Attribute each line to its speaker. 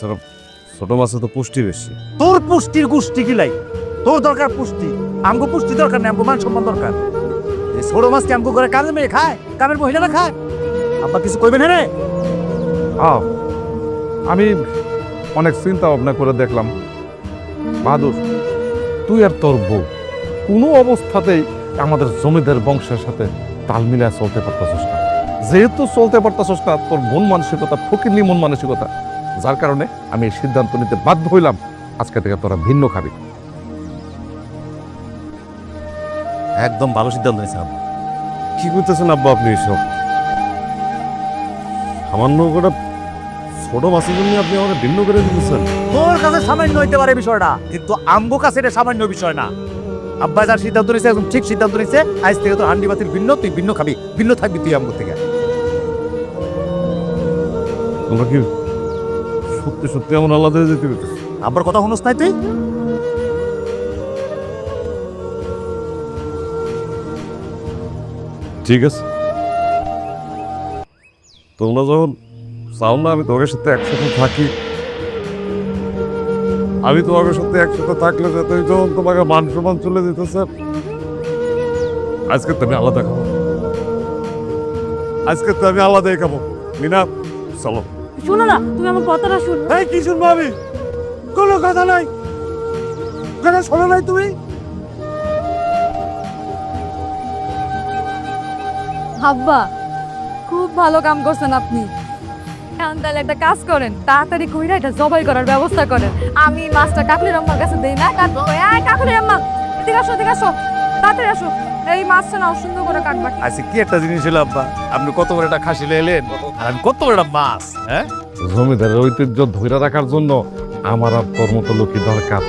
Speaker 1: Sir ছোট মাছে তো পুষ্টি বেশি।
Speaker 2: তোর পুষ্টির গুষ্টি কিলাই তোর দরকার পুষ্টি। আমগো পুষ্টি দরকার নেই আমগো মান সম্মান দরকার। এই ছোট মাছকে আমগো করে কাজের মেয়ে খায় কামের মহিলারা খায়। আব্বা কিছু কইবেন রে
Speaker 3: আহ, আমি অনেক চিন্তা ভাবনা করে দেখলাম। বাহাদুর তুই আর তোর বউ কোনো অবস্থাতেই আমাদের জমিদার বংশের সাথে তাল মিলিয়ে চলতে পারতাছিস না। যেহেতু চলতে পারতাছিস না তোর মন মানসিকতা ফকিরলি মন মানসিকতা যার কারণে আমি এই সিদ্ধান্ত নিতে বাধ্য হইলাম। আজকে থেকে তোরা ভিন্ন খাবি।
Speaker 2: একদম ভালো সিদ্ধান্ত নিয়েছেন আব্বা
Speaker 1: কি করতেছেন আব্বা আপনি এসব? সামান্য করে ছোট মাছের জন্য আপনি আমাকে ভিন্ন করে দিতেছেন।
Speaker 2: তোর কাছে সামান্য হইতে পারে বিষয়টা কিন্তু আমগো কাছে এটা সামান্য বিষয় না। আব্বা যার সিদ্ধান্ত নিয়েছে একদম ঠিক সিদ্ধান্ত নিয়েছে আজ থেকে তোর হান্ডি বাতিল ভিন্ন তুই ভিন্ন খাবি ভিন্ন থাকবি তুই আমগো থেকে।
Speaker 1: তোমরা কি সত্যি সত্যি এমন আলাদা হয়ে যেতে পেরেছিস
Speaker 2: আব্বার কথা শুনস নাই তুই?
Speaker 1: ঠিক আছে। তোমরা যখন চাও না আমি তোমাদের সাথে একসাথে থাকি আমি তোমাদের সাথে একসাথে থাকলে যাতে যখন তোমাকে মান সম্মান চলে যেতেছে আজকে তুমি আলাদা খাব। আজকে তো আমি আলাদাই খাব। মিনা চলো।
Speaker 4: শোনো না তুমি আমার কথাটা শুনো।
Speaker 2: এই কি শুনব আমি? কোনো কথা নাই। কথা শোনো নাই তুমি?
Speaker 4: হাব্বা খুব ভালো কাম করছেন আপনি। এখন তাহলে একটা কাজ করেন তাড়াতাড়ি কইরা এটা জবাই করার ব্যবস্থা করেন। আমি মাছটা কাকলির আম্মার কাছে দেই না কাকলির আম্মা এদিকে আসো এদিকে আসো। তাড়াতাড়ি আসো। এই মাছটা নাও সুন্দর করে কাটবা।
Speaker 2: আচ্ছা কি একটা জিনিস হলো আব্বা? আপনি কত বড় একটা খাসি এলেন? আর আমি কত বড় একটা মাছ হ্যাঁ?
Speaker 3: জমিদারের ঐতিহ্য ধরে রাখার জন্য আমার আর তোর মতো লোকই দরকার।